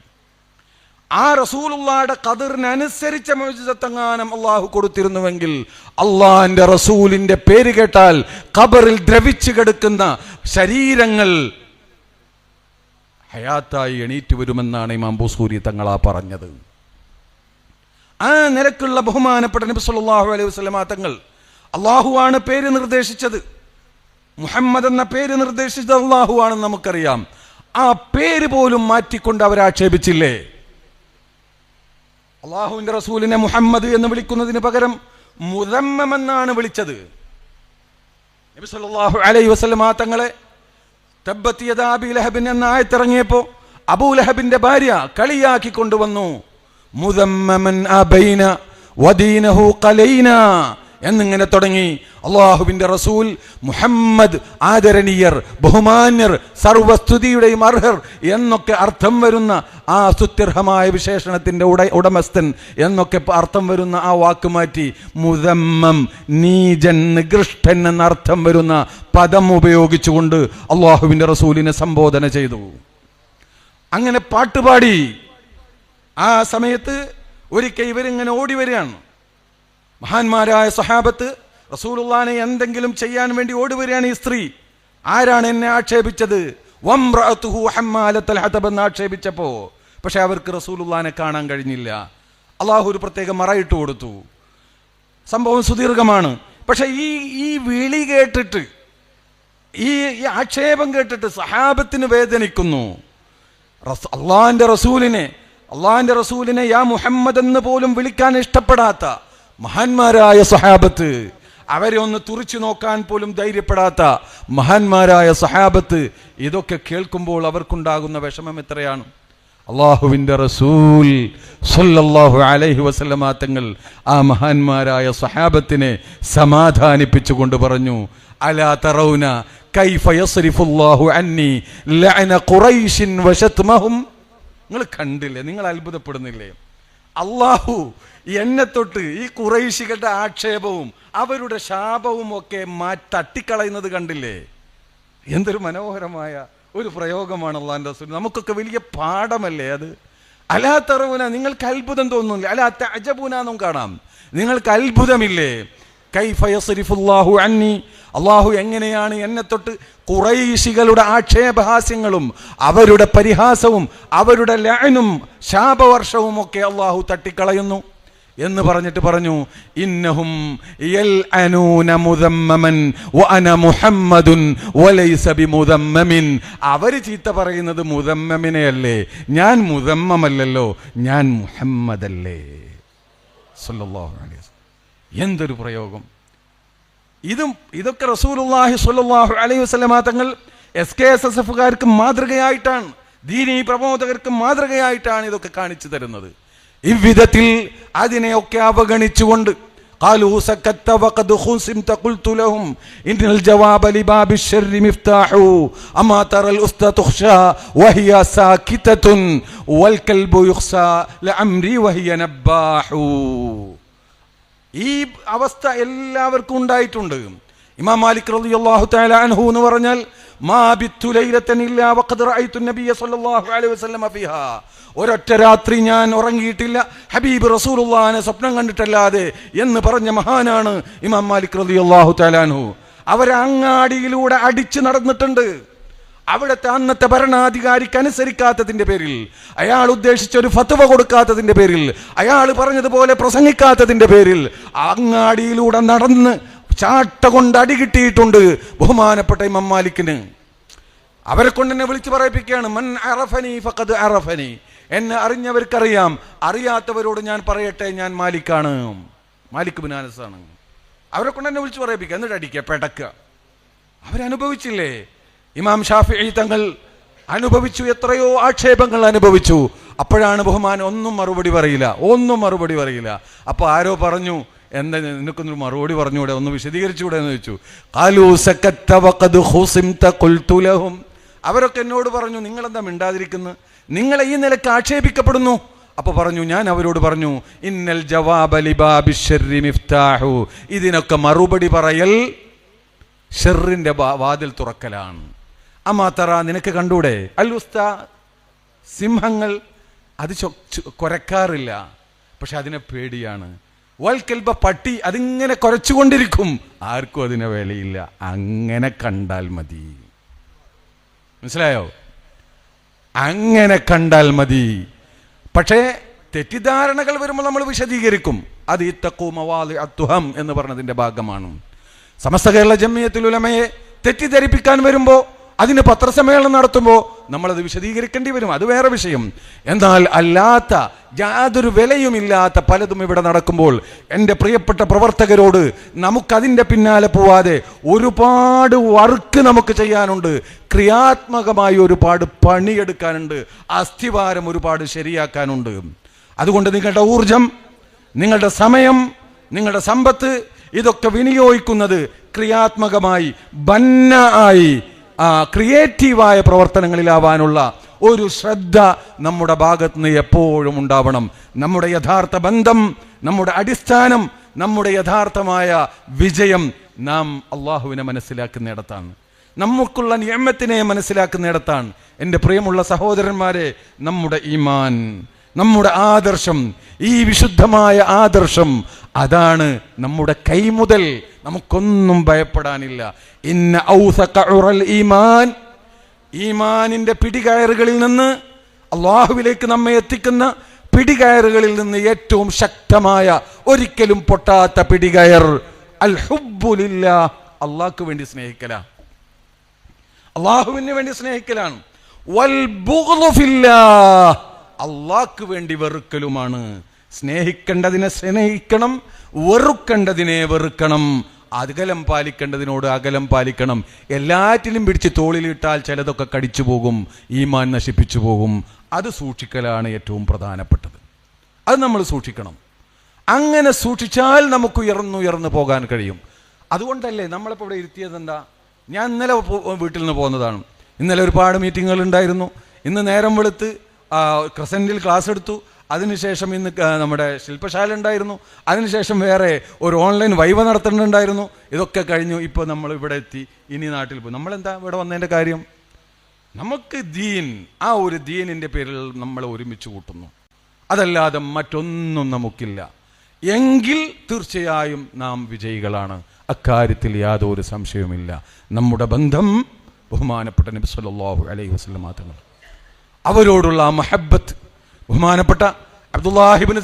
ആ റസൂലുള്ളയുടെ കതിറിനനുസരിച്ച മോചിതത്തെങ്ങാനം അള്ളാഹു കൊടുത്തിരുന്നുവെങ്കിൽ അള്ളാഹിന്റെ റസൂലിന്റെ പേര് കേട്ടാൽ ഖബറിൽ ദ്രവിച്ചു കിടക്കുന്ന ശരീരങ്ങൾ ഹയാത്തായി എണീറ്റ് വരുമെന്നാണ് ഇമാം ബൂസൂരി തങ്ങളാ പറഞ്ഞത്. ആ നിലക്കുള്ള ബഹുമാനപ്പെട്ട നബി സല്ലല്ലാഹു അലൈഹി വസല്ലമ തങ്ങൾ അള്ളാഹുവാണ് പേര് നിർദ്ദേശിച്ചത്. മുഹമ്മദ് എന്ന പേര് നിർദ്ദേശിച്ചത് അള്ളാഹു ആണെന്ന് നമുക്കറിയാം. ആ പേര് പോലും മാറ്റിക്കൊണ്ട് അവർ ആക്ഷേപിച്ചില്ലേ? അള്ളാഹുവിന്റെ റസൂലിനെ മുഹമ്മദ് എന്ന് വിളിക്കുന്നതിന് പകരം മുതമ്മെന്നാണ് വിളിച്ചത്. നബി സല്ലല്ലാഹു അലൈഹി വസല്ലമ തങ്ങളെ തബ്ബത്ത് അബീ ലഹബിൻ എന്ന ആയത്തിറങ്ങിയപ്പോ അബൂലഹബിന്റെ ഭാര്യ കളിയാക്കി കൊണ്ടുവന്നു. മുതമ്മൻ വദീനഹു എന്നിങ്ങനെ തുടങ്ങി. അള്ളാഹുവിന്റെ റസൂൽ മുഹമ്മദ് ആദരണീയർ ബഹുമാന്യർ സർവസ്തുതിയുടെയും അർഹർ എന്നൊക്കെ അർത്ഥം വരുന്ന ആ സുത്യർഹമായ വിശേഷണത്തിന്റെ ഉട ഉടമസ്ഥൻ എന്നൊക്കെ അർത്ഥം വരുന്ന ആ വാക്ക് മാറ്റി മുതമ്മം നീജൻ നികൃഷ്ടൻ എന്ന അർത്ഥം വരുന്ന പദം ഉപയോഗിച്ചുകൊണ്ട് അള്ളാഹുവിന്റെ റസൂലിനെ സംബോധന ചെയ്തു. അങ്ങനെ പാട്ടുപാടി. ആ സമയത്ത് ഒരിക്കൽ ഇവരിങ്ങനെ ഓടി വരികയാണ്. മഹാന്മാരായ സഹാബത്ത് റസൂലുള്ളാനെ എന്തെങ്കിലും ചെയ്യാൻ വേണ്ടി ഓടുവരികയാണ് ഈ സ്ത്രീ. ആരാണ് എന്നെ ആക്ഷേപിച്ചത്? എന്ന് ആക്ഷേപിച്ചപ്പോ പക്ഷെ അവർക്ക് റസൂലുള്ളാനെ കാണാൻ കഴിഞ്ഞില്ല. അള്ളാഹു ഒരു പ്രത്യേക മറയിട്ട് കൊടുത്തു. സംഭവം സുദീർഘമാണ്. പക്ഷെ ഈ ഈ വിളി കേട്ടിട്ട് ഈ ആക്ഷേപം കേട്ടിട്ട് സഹാബത്തിന് വേദനിക്കുന്നു. അള്ളാഹിന്റെ റസൂലിനെ അള്ളാഹിന്റെ റസൂലിനെ യാ മുഹമ്മദ് എന്ന് പോലും വിളിക്കാൻ ഇഷ്ടപ്പെടാത്ത മഹാന്മാരായ സഹാബത്ത് അവരെ ഒന്ന് തുറിച്ചു നോക്കാൻ പോലും ധൈര്യപ്പെടാത്ത മഹാന്മാരായ സഹാബത്ത് ഇതൊക്കെ കേൾക്കുമ്പോൾ അവർക്കുണ്ടാകുന്ന വിഷമം എത്രയാണ്? അള്ളാഹുവിന്റെ റസൂൽ സല്ലല്ലാഹു അലൈഹി വസല്ലമ തങ്ങൾ ആ മഹാന്മാരായ സഹാബത്തിനെ സമാധാനിപ്പിച്ചുകൊണ്ട് പറഞ്ഞു അലാ തറൗന കൈഫ യസ്രിഫുല്ലാഹു അന്നി ലഅന ഖുറൈശിൻ വശത്മഹും. നിങ്ങൾ കണ്ടില്ലേ? നിങ്ങൾ അത്ഭുതപ്പെടുന്നില്ലേ? അള്ളാഹു എന്നെ തൊട്ട് ഈ കുറൈശികളുടെ ആക്ഷേപവും അവരുടെ ശാപവും ഒക്കെ മാ തട്ടിക്കളയുന്നത് കണ്ടില്ലേ? എന്തൊരു മനോഹരമായ ഒരു പ്രയോഗമാണ് അള്ളാഹിന്റെ റസൂൽ. നമുക്കൊക്കെ വലിയ പാഠമല്ലേ അത്? അലാ തറവുന നിങ്ങൾക്ക് അത്ഭുതം തോന്നുന്നില്ല. അലാ തജബുന എന്നും കാണാം. നിങ്ങൾക്ക് അത്ഭുതമില്ലേ? കൈഫ യസ്രിഫുല്ലാഹു അന്നി അള്ളാഹു എങ്ങനെയാണ് എന്നെ തൊട്ട് കുറൈശികളുടെ ആക്ഷേപഹാസ്യങ്ങളും അവരുടെ പരിഹാസവും അവരുടെ ലഅനും ശാപവർഷവും ഒക്കെ അള്ളാഹു തട്ടിക്കളയുന്നു. എന്ന് പറഞ്ഞിട്ട് പറഞ്ഞു ഇന്നഹും മുദമ്മമൻ വഅന വലൈസ അവർ ചീത്ത പറയുന്നത് മുദമ്മമിനെയല്ലേ? ഞാൻ മുദമ്മമല്ലല്ലോ ഞാൻ മുഹമ്മദല്ലേ. സല്ലല്ലാഹു അലൈഹി എന്തൊരു പ്രയോഗം. ഇതും ഇതൊക്കെ റസൂലുല്ലാഹി സ്വല്ലാഹു അലൈഹി വസ്ലമാ തങ്ങൾ എസ് കെ എസ് എസ് എഫുകാർക്ക് മാതൃകയായിട്ടാണ് ദീനി പ്രബോധകർക്ക് മാതൃകയായിട്ടാണ് ഇതൊക്കെ കാണിച്ചു തരുന്നത്. ഇவ்விதத்தில் അതിനെയൊക്കെ അവഗണിച്ചുകൊണ്ട് قالوا ഈ അവസ്ഥ എല്ലാവർക്കും ഉണ്ടായിട്ടുണ്ട്. ഇമാം മാലിക് റളിയല്ലാഹു തആല അൻഹു എന്ന് പറഞ്ഞാൽ മാ ബിത്തു ലൈലത്തൻ ഇല്ലാ വഖദ് റഅയ്തു നബിയ സല്ലല്ലാഹു അലൈഹി വസല്ലമ ഫീഹാ. ഒരൊറ്റ രാത്രി ഞാൻ ഉറങ്ങിയിട്ടില്ല. ഹബീബ് റസൂലുള്ളാഹിനെ സ്വപ്നം കണ്ടിട്ടല്ലാതെ എന്ന് പറഞ്ഞ മഹാനാണ് ഇമാം മാലിക് റളിയല്ലാഹു തആല അൻഹു. അവർ അങ്ങാടിയിലൂടെ അടിച്ചു നടന്നിട്ടുണ്ട്. അവിടുത്തെ അന്നത്തെ ഭരണാധികാരിക്ക് അനുസരിക്കാത്തതിന്റെ പേരിൽ അയാൾ ഉദ്ദേശിച്ച ഒരു ഫത്വ കൊടുക്കാത്തതിന്റെ പേരിൽ അയാൾ പറഞ്ഞതുപോലെ പ്രസംഗിക്കാത്തതിന്റെ പേരിൽ അങ്ങാടിയിലൂടെ നടന്ന് ചാട്ട കൊണ്ട് അടി കിട്ടിയിട്ടുണ്ട് ബഹുമാനപ്പെട്ട ഇമാം മാലിക്കിന്. അവരെ കൊണ്ട് എന്നെ വിളിച്ചു പറയിപ്പിക്കുകയാണ് മൻ അറഫനി ഫഖദ് അറഫനി. എന്നെ അറിഞ്ഞവർക്കറിയാം അറിയാത്തവരോട് ഞാൻ പറയട്ടെ ഞാൻ മാലിക്കാണ്. മാലിക് ബിനാനസാണ് അവരെ കൊണ്ട് എന്നെ വിളിച്ചു പറയിപ്പിക്കുക എന്നിട്ട് അടിക്കുക പെടക്കുക. അവരനുഭവിച്ചില്ലേ? ഇമാം ഷാഫി തങ്ങൾ അനുഭവിച്ചു എത്രയോ ആക്ഷേപങ്ങൾ അനുഭവിച്ചു. അപ്പോഴാണ് ബഹുമാൻ ഒന്നും മറുപടി പറയില്ല ഒന്നും മറുപടി പറയില്ല. അപ്പോൾ ആരോ പറഞ്ഞു എന്താ നിനക്കൊന്നൊരു മറുപടി പറഞ്ഞുകൂടെ ഒന്ന് വിശദീകരിച്ചുകൂടെ എന്ന് ചോദിച്ചു. "ഖാലൂ സക്കത്ത വഖദ് ഖുസിംത ഖുൽതു അവരൊക്കെ എന്നോട് പറഞ്ഞു നിങ്ങളെന്താ മിണ്ടാതിരിക്കുന്നത് നിങ്ങളെ ഈ നിലയ്ക്ക് ആക്ഷേപിക്കപ്പെടുന്നു. അപ്പൊ പറഞ്ഞു ഞാൻ അവരോട് പറഞ്ഞു ഇന്നൽ ജവാബ ലിബാബിശ്ശർരി മിഫ്താഹു. ഇതിനൊക്കെ മറുപടി പറയൽ ഷെറിന്റെ വാതിൽ തുറക്കലാണ്. അമാത്തറ നിനക്ക് കണ്ടൂടെ? അല്ലുസ്ത സിംഹങ്ങൾ അത് കുരക്കാറില്ല. പക്ഷെ അതിനെ പേടിയാണ്. വൽക്കൽബ പട്ടി അതിങ്ങനെ കുരച്ചുകൊണ്ടിരിക്കും. ആർക്കും അതിനെ വിലയില്ല. അങ്ങനെ കണ്ടാൽ മതി. മനസ്സിലായോ? അങ്ങനെ കണ്ടാൽ മതി. പക്ഷേ തെറ്റിദ്ധാരണകൾ വരുമ്പോൾ നമ്മൾ വിശദീകരിക്കും. അത് ഇത്തക്കൂമവാദി അത്തുഹം എന്ന് പറഞ്ഞതിന്റെ ഭാഗമാണ്. സമസ്ത കേരള ജമ്മിയത്തിൽ ഉലമയെ തെറ്റിദ്ധരിപ്പിക്കാൻ വരുമ്പോൾ അതിന് പത്രസമ്മേളനം നടത്തുമ്പോൾ നമ്മളത് വിശദീകരിക്കേണ്ടി വരും. അത് വേറെ വിഷയം. എന്നാൽ അല്ലാത്ത യാതൊരു വിലയുമില്ലാത്ത പലതും ഇവിടെ നടക്കുമ്പോൾ എന്റെ പ്രിയപ്പെട്ട പ്രവർത്തകരോട് നമുക്കതിന്റെ പിന്നാലെ പോവാതെ ഒരുപാട് വർക്ക് നമുക്ക് ചെയ്യാനുണ്ട്. ക്രിയാത്മകമായി ഒരുപാട് പണിയെടുക്കാനുണ്ട്. അസ്ഥിവാരം ഒരുപാട് ശരിയാക്കാനുണ്ട്. അതുകൊണ്ട് നിങ്ങളുടെ ഊർജം നിങ്ങളുടെ സമയം നിങ്ങളുടെ സമ്പത്ത് ഇതൊക്കെ വിനിയോഗിക്കുന്നത് ക്രിയാത്മകമായി ബന്ന ആയി ക്രിയേറ്റീവായ പ്രവർത്തനങ്ങളിലാവാനുള്ള ഒരു ശ്രദ്ധ നമ്മുടെ ഭാഗത്ത് നിന്ന് എപ്പോഴും ഉണ്ടാവണം. നമ്മുടെ യഥാർത്ഥ ബന്ധം നമ്മുടെ അടിസ്ഥാനം നമ്മുടെ യഥാർത്ഥമായ വിജയം നാം അള്ളാഹുവിനെ മനസ്സിലാക്കുന്നിടത്താണ്. നമുക്കുള്ള നിയമത്തിനെ മനസ്സിലാക്കുന്നിടത്താണ്. എന്റെ പ്രിയമുള്ള സഹോദരന്മാരെ നമ്മുടെ ഈമാൻ നമ്മുടെ ആദർശം ഈ വിശുദ്ധമായ ആദർശം അതാണ് നമ്മുടെ കൈമുതൽ നമുക്കൊന്നും ഭയപ്പെടാനില്ല. ഇന്ന ഔസക്കുറൽ ഈമാൻ. ഈമാനിന്റെ പിടികയറുകളിൽ നിന്ന് അള്ളാഹുവിലേക്ക് നമ്മെ എത്തിക്കുന്ന പിടികയറുകളിൽ നിന്ന് ഏറ്റവും ശക്തമായ ഒരിക്കലും പൊട്ടാത്ത പിടികയർ. അൽ ഹുബുലില്ല അള്ളാഹ്ക്ക് വേണ്ടി സ്നേഹിക്കല. അള്ളാഹുവിന് വേണ്ടി സ്നേഹിക്കലാണ്. അള്ളാഹ്ക്ക് വേണ്ടി വെറുക്കലുമാണ്. സ്നേഹിക്കേണ്ടതിനെ സ്നേഹിക്കണം വെറുക്കേണ്ടതിനെ വെറുക്കണം. അകലം പാലിക്കേണ്ടതിനോട് അകലം പാലിക്കണം. എല്ലാറ്റിനും പിടിച്ച് തോളിലിട്ടാൽ ചിലതൊക്കെ കടിച്ചു പോകും ഈമാൻ നശിപ്പിച്ചു പോകും. അത് സൂക്ഷിക്കലാണ് ഏറ്റവും പ്രധാനപ്പെട്ടത്. അത് നമ്മൾ സൂക്ഷിക്കണം. അങ്ങനെ സൂക്ഷിച്ചാൽ നമുക്ക് ഉയർന്നുയർന്നു പോകാൻ കഴിയും. അതുകൊണ്ടല്ലേ നമ്മളിപ്പോൾ ഇവിടെ ഇരുത്തിയത് എന്താ? ഞാൻ ഇന്നലെ വീട്ടിൽ നിന്ന് പോകുന്നതാണ് ഇന്നലെ ഒരുപാട് മീറ്റിങ്ങുകൾ ഉണ്ടായിരുന്നു. ഇന്ന് നേരം വെളുത്ത് ക്രസന്റിൽ ക്ലാസ് എടുത്തു. അതിനുശേഷം ഇന്ന് നമ്മുടെ ശില്പശാല ഉണ്ടായിരുന്നു. അതിനുശേഷം വേറെ ഒരു ഓൺലൈൻ വൈവ നടത്തുന്നുണ്ടായിരുന്നു ഇതൊക്കെ കഴിഞ്ഞു ഇപ്പോൾ നമ്മൾ ഇവിടെ എത്തി. ഇനി നാട്ടിൽ പോയി. നമ്മളെന്താ ഇവിടെ വന്നതിന്റെ കാര്യം? നമുക്ക് ദീൻ ആ ഒരു ദീനിന്റെ പേരിൽ നമ്മൾ ഒരുമിച്ച് കൂട്ടുന്നു. അതല്ലാതെ മറ്റൊന്നും നമുക്കില്ല. എങ്കിൽ തീർച്ചയായും നാം വിജയികളാണ്. അക്കാര്യത്തിൽ യാതൊരു സംശയവുമില്ല. നമ്മുടെ ബന്ധം ബഹുമാനപ്പെട്ട നബി സല്ലല്ലാഹു അലൈഹി വസ്ലം തങ്ങൾ അവരോടുള്ള ആ മഹബത്ത് ബഹുമാനപ്പെട്ട അബ്ദുല്ലാഹിബിൻ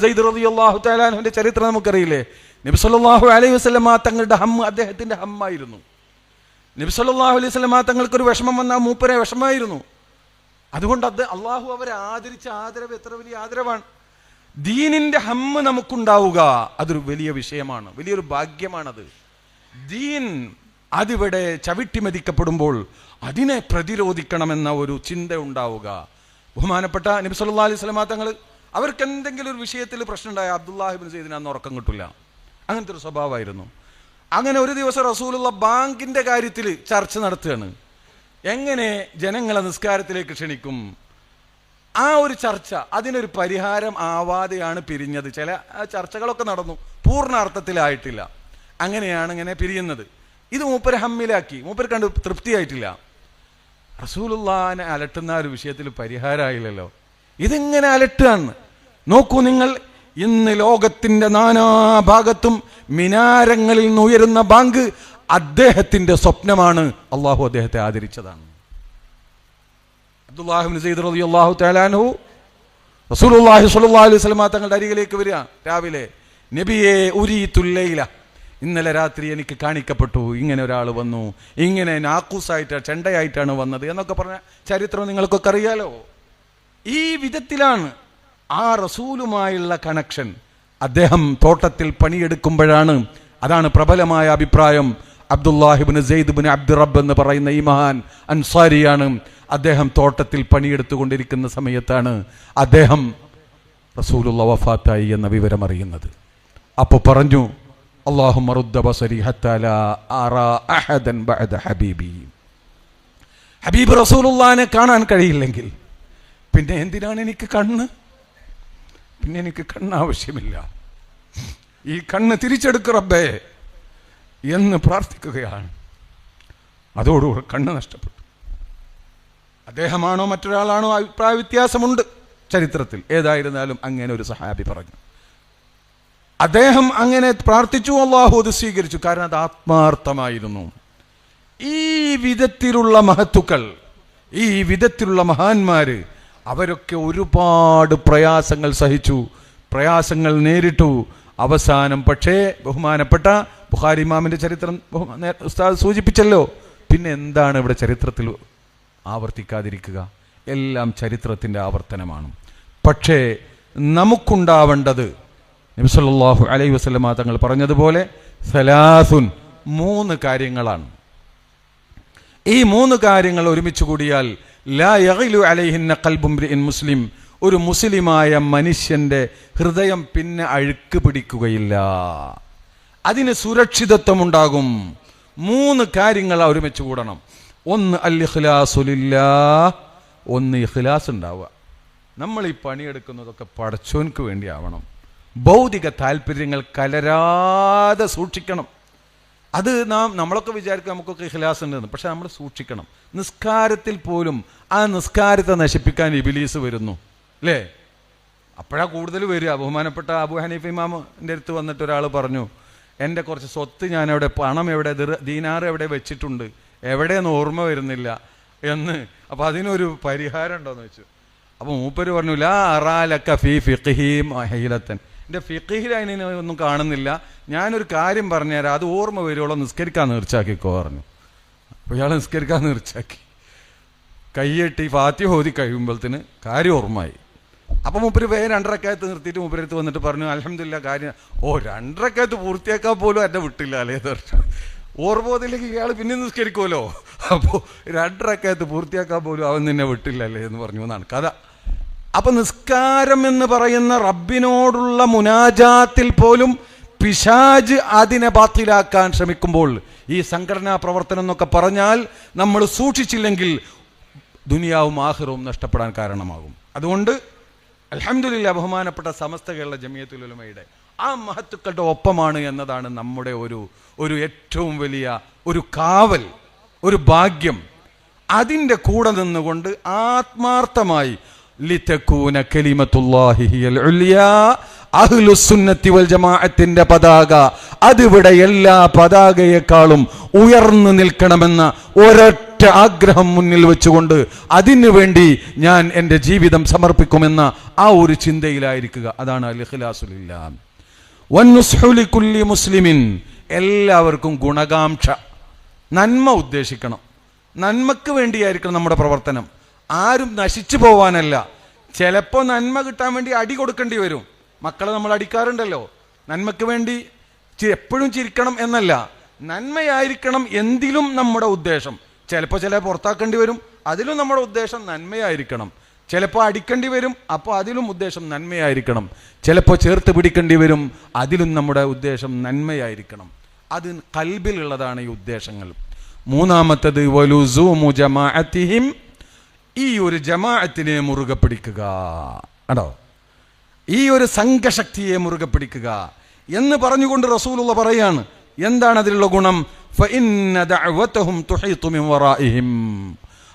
ചരിത്രം നമുക്കറിയില്ലേ? നബി സല്ലല്ലാഹു അലൈഹി വസ്ലമ തങ്ങളുടെ ഹം അദ്ദേഹത്തിന്റെ ഹമ്മായിരുന്നു. നബി സല്ലല്ലാഹു അലൈഹി വസ്ലമ തങ്ങൾക്ക് ഒരു വിഷമം വന്ന മൂപ്പരെ വിഷമായിരുന്നു അതുകൊണ്ട് അത് അള്ളാഹു അവരെ ആദരിച്ച ആദരവ് എത്ര വലിയ ആദരവാണ്. ദീനിന്റെ ഹമ്മ് നമുക്കുണ്ടാവുക അതൊരു വലിയ വിഷയമാണ് വലിയൊരു ഭാഗ്യമാണത്. ദീൻ അതിവിടെ ചവിട്ടിമതിക്കപ്പെടുമ്പോൾ അതിനെ പ്രതിരോധിക്കണമെന്ന ഒരു ചിന്ത ഉണ്ടാവുക. ബഹുമാനപ്പെട്ട നബി സല്ലാ അലൈഹി സ്വലമാ തങ്ങൾ അവർക്ക് എന്തെങ്കിലും ഒരു വിഷയത്തിൽ പ്രശ്നമുണ്ടായ അബ്ദുല്ലാഹിബിൻ സെയ്ദിന് അന്ന് ഉറക്കം കിട്ടില്ല അങ്ങനത്തെ ഒരു സ്വഭാവമായിരുന്നു. അങ്ങനെ ഒരു ദിവസം റസൂലുള്ള ബാങ്കിന്റെ കാര്യത്തിൽ ചർച്ച നടത്തുകയാണ്. എങ്ങനെ ജനങ്ങളെ നിസ്കാരത്തിലേക്ക് ക്ഷണിക്കും? ആ ഒരു ചർച്ച അതിനൊരു പരിഹാരം ആവാതെയാണ് പിരിഞ്ഞത്. ചില ചർച്ചകളൊക്കെ നടന്നു. പൂർണാർത്ഥത്തിലായിട്ടില്ല. അങ്ങനെയാണ് ഇങ്ങനെ പിരിയുന്നത്. ഇത് മൂപ്പര് ഹമ്മിലാക്കി. മൂപ്പര് കണ്ട് തൃപ്തിയായിട്ടില്ല. റസൂലുള്ളാനെ അലട്ടുന്ന ഒരു വിഷയത്തിൽ പരിഹാരമായില്ലല്ലോ. ഇതെങ്ങനെ അലട്ടാണ് നോക്കൂ നിങ്ങൾ ഇന്ന് ലോകത്തിന്റെ നാനാഭാഗത്തും മിനാരങ്ങളിൽ നിന്ന് ഉയരുന്ന ബാങ്ക് അദ്ദേഹത്തിന്റെ സ്വപ്നമാണ്. അള്ളാഹു അദ്ദേഹത്തെ ആദരിച്ചതാണ്. അൻഹു റസൂലുള്ളാഹി അലൈഹി വസല്ലം തങ്ങളുടെ അരികിലേക്ക് വരിക. രാവിലെ നബിയെ ഉരീത്തുല്ലൈല ഇന്നലെ രാത്രി എനിക്ക് കാണിക്കപ്പെട്ടു. ഇങ്ങനെ ഒരാൾ വന്നു. ഇങ്ങനെ നാക്കൂസായിട്ട് ചെണ്ടയായിട്ടാണ് വന്നത് എന്നൊക്കെ പറഞ്ഞ ചരിത്രം നിങ്ങൾക്കൊക്കെ അറിയാലോ? ഈ വിധത്തിലാണ് ആ റസൂലുമായുള്ള കണക്ഷൻ. അദ്ദേഹം തോട്ടത്തിൽ പണിയെടുക്കുമ്പോഴാണ് അതാണ് പ്രബലമായ അഭിപ്രായം. അബ്ദുല്ലാഹിബിൻ സെയ്ദ്ബിൻ അബ്ദുറബ് എന്ന് പറയുന്ന ഈ മഹാൻ അൻസാരിയാണ് അദ്ദേഹം തോട്ടത്തിൽ പണിയെടുത്തുകൊണ്ടിരിക്കുന്ന സമയത്താണ് അദ്ദേഹം റസൂലുള്ള വഫാത്തായി എന്ന വിവരം അറിയുന്നത്. അപ്പോൾ പറഞ്ഞു അള്ളാഹു بصري ബസരി ഹത്താല ആറാ അഹദൻ ബഅദ ഹബീബി. ഹബീബ് റസൂലുള്ളാനെ കാണാൻ കഴിയില്ലെങ്കിൽ പിന്നെ എന്തിനാണ് എനിക്ക് കണ്ണ്? പിന്നെ എനിക്ക് കണ്ണ് ആവശ്യമില്ല. ഈ കണ്ണ് തിരിച്ചെടുക്ക് റബ്ബേ എന്ന് പ്രാർത്ഥിക്കുകയാണ്. അതോടുകൂടെ കണ്ണ് നഷ്ടപ്പെട്ടു. അദ്ദേഹമാണോ മറ്റൊരാളാണോ അഭിപ്രായ വ്യത്യാസമുണ്ട് ചരിത്രത്തിൽ. ഏതായിരുന്നാലും അങ്ങനെ ഒരു സഹാബി പറഞ്ഞു. അദ്ദേഹം അങ്ങനെ പ്രാർത്ഥിച്ചു അള്ളാഹു അത് സ്വീകരിച്ചു. കാരണം അത് ആത്മാർത്ഥമായിരുന്നു. ഈ വിധത്തിലുള്ള മഹത്തുക്കൾ ഈ വിധത്തിലുള്ള മഹാന്മാര് അവരൊക്കെ ഒരുപാട് പ്രയാസങ്ങൾ സഹിച്ചു പ്രയാസങ്ങൾ നേരിട്ടു. അവസാനം പക്ഷേ ബഹുമാനപ്പെട്ട ബുഹാരി ഇമാമിന്റെ ചരിത്രം ഉസ്താദ് സൂചിപ്പിച്ചല്ലോ. പിന്നെ എന്താണ് ഇവിടെ ചരിത്രത്തിൽ ആവർത്തിക്കാതിരിക്കുക? എല്ലാം ചരിത്രത്തിന്റെ ആവർത്തനമാണ്. പക്ഷേ നമുക്കുണ്ടാവേണ്ടത് നബിസല്ലാഹു അലൈ വസ്ലമ തങ്ങൾ പറഞ്ഞതുപോലെ സലാസുൻ മൂന്ന് കാര്യങ്ങളാണ്. ഈ മൂന്ന് കാര്യങ്ങൾ ഒരുമിച്ച് കൂടിയാൽ ലാ യഗ്ലു അലൈഹിന്ന കൽബുംബ്രിൻ മുസ്ലിം ഒരു മുസ്ലിമായ മനുഷ്യന്റെ ഹൃദയം പിന്നെ അഴുക്ക് പിടിക്കുകയില്ല. അതിന് സുരക്ഷിതത്വം ഉണ്ടാകും. മൂന്ന് കാര്യങ്ങൾ ഒരുമിച്ച് കൂടണം. ഒന്ന് അൽ ഒന്ന് ഇഖ്ലാസ് ഉണ്ടാവുക. നമ്മൾ ഈ പണിയെടുക്കുന്നതൊക്കെ പടച്ചോൻക്ക് വേണ്ടിയാവണം ഭൗതിക താല്പര്യങ്ങൾ കലരാതെ സൂക്ഷിക്കണം. അത് നാം നമ്മളൊക്കെ വിചാരിക്കും നമുക്കൊക്കെ ഇഖ്ലാസ് ഉണ്ടെന്ന് പക്ഷെ നമ്മൾ സൂക്ഷിക്കണം. നിസ്കാരത്തിൽ പോലും ആ നിസ്കാരത്തെ നശിപ്പിക്കാൻ ഇബിലീസ് വരുന്നു. അല്ലേ അപ്പോഴാ കൂടുതൽ വരിക. ബഹുമാനപ്പെട്ട അബു ഹനീഫ് ഇമാമിന്റെ അടുത്ത് വന്നിട്ട് ഒരാൾ പറഞ്ഞു എന്റെ കുറച്ച് സ്വത്ത് ഞാൻ എവിടെ പണം എവിടെ ദീനാർ എവിടെ വെച്ചിട്ടുണ്ട്? എവിടെയെന്ന് ഓർമ്മ വരുന്നില്ല. എന്ന്. അപ്പോൾ അതിനൊരു പരിഹാരം ഉണ്ടോയെന്ന് വെച്ചു അപ്പോൾ മൂപ്പര് പറഞ്ഞു ലാ അറാലക്ക ഫീ ഫിഖ്ഹി മഹീലത്തൻ. എന്റെ ഫിഖിൽ അതിനെ ഒന്നും കാണുന്നില്ല. ഞാനൊരു കാര്യം പറഞ്ഞുതരാം. അത് ഓർമ്മ വരുവോളം നിസ്കരിക്കാൻ നീർച്ചാക്കിക്കോ പറഞ്ഞു. അപ്പോൾ ഇയാൾ നിസ്കരിക്കാൻ നീർച്ചാക്കി. കയ്യെട്ടി ഫാത്തി ഹോതി കഴിയുമ്പോഴത്തേന് കാര്യം ഓർമ്മയായി. അപ്പം മുപ്പര് പേര് രണ്ടരക്കകത്ത് നിർത്തിയിട്ട് മുപ്പരത്ത് വന്നിട്ട് പറഞ്ഞു അലഹമില്ല കാര്യം ഓ രണ്ടരക്കകത്ത് പൂർത്തിയാക്കാൻ പോലും എന്നെ വിട്ടില്ല അല്ലേ? പറഞ്ഞു. പോകത്തില്ലെങ്കിൽ ഇയാൾ പിന്നെ നിസ്കരിക്കുമല്ലോ അപ്പോൾ രണ്ടരക്കകത്ത് പൂർത്തിയാക്കാൻ പോലും അവൻ നിന്നെ വിട്ടില്ല അല്ലേ എന്ന് പറഞ്ഞു എന്നാണ് കഥ. അപ്പൊ നിസ്കാരം എന്ന് പറയുന്ന റബ്ബിനോടുള്ള മുനാജാത്തിൽ പോലും പിശാജ് അതിനെ ബാത്തിലാക്കാൻ ശ്രമിക്കുമ്പോൾ ഈ സംഘടനാ പ്രവർത്തനം എന്നൊക്കെ പറഞ്ഞാൽ നമ്മൾ സൂക്ഷിച്ചില്ലെങ്കിൽ ദുനിയാവും ആഹ്റവും നഷ്ടപ്പെടാൻ കാരണമാകും. അതുകൊണ്ട് അൽഹംദുലില്ല ബഹുമാനപ്പെട്ട സമസ്ത കേരള ജമിയത്തുൽ ഉലമയുടെ ആ മഹത്തുക്കളുടെ ഒപ്പമാണ് എന്നതാണ് നമ്മുടെ ഒരു ഒരു ഏറ്റവും വലിയ ഒരു കാവൽ ഒരു ഭാഗ്യം. അതിന്റെ കൂടെ നിന്നുകൊണ്ട് ആത്മാർത്ഥമായി ലിതകൂന കലിമത്തുല്ലാഹി ഹിയൽ ഉലിയ അഹ്ലു സുന്നത്തി വൽ ജമാഅത്തിന്റെ പതാക. അതിവിടെ എല്ലാ പതാകയേക്കാളും ഉയർന്നു നിൽക്കണമെന്ന ഒരൊറ്റ ആഗ്രഹം മുന്നിൽ വെച്ചുകൊണ്ട് അതിനു വേണ്ടി ഞാൻ എന്റെ ജീവിതം സമർപ്പിക്കുമെന്ന ആ ഒരു ചിന്തയിലായിരിക്കുക. അതാണ് മുസ്ലിമിൻ. എല്ലാവർക്കും ഗുണകാംക്ഷ. നന്മ ഉദ്ദേശിക്കണം. നന്മക്ക് വേണ്ടിയായിരിക്കണം നമ്മുടെ പ്രവർത്തനം. ആരും നശിച്ചു പോവാനല്ല. ചിലപ്പോൾ നന്മ കിട്ടാൻ വേണ്ടി അടി കൊടുക്കേണ്ടി വരും. മക്കളെ നമ്മൾ അടിക്കാറുണ്ടല്ലോ. നന്മയ്ക്ക് വേണ്ടി എപ്പോഴും ചിരിക്കണം എന്നല്ല. നന്മയായിരിക്കണം എന്തിലും നമ്മുടെ ഉദ്ദേശം. ചിലപ്പോൾ ചില പുറത്താക്കേണ്ടി വരും. അതിലും നമ്മുടെ ഉദ്ദേശം നന്മയായിരിക്കണം. ചിലപ്പോൾ അടിക്കേണ്ടി വരും. അപ്പോൾ അതിലും ഉദ്ദേശം നന്മയായിരിക്കണം. ചിലപ്പോൾ ചേർത്ത് പിടിക്കേണ്ടി വരും. അതിലും നമ്മുടെ ഉദ്ദേശം നന്മയായിരിക്കണം. അത് കൽബിലുള്ളതാണ് ഈ ഉദ്ദേശങ്ങൾ. മൂന്നാമത്തത് വലുസൂമു ജമാഅത്തിഹിം ഈ ഒരു ജമാഅത്തിനെ മുറുകെ പിടിക്കുക. കേട്ടോ ഈ ഒരു സംഘശക്തിയെ മുറുകെ പിടിക്കുക. എന്ന് പറഞ്ഞുകൊണ്ട് റസൂലുള്ള പറയാണ്. എന്താണ് അതിലുള്ള ഗുണം?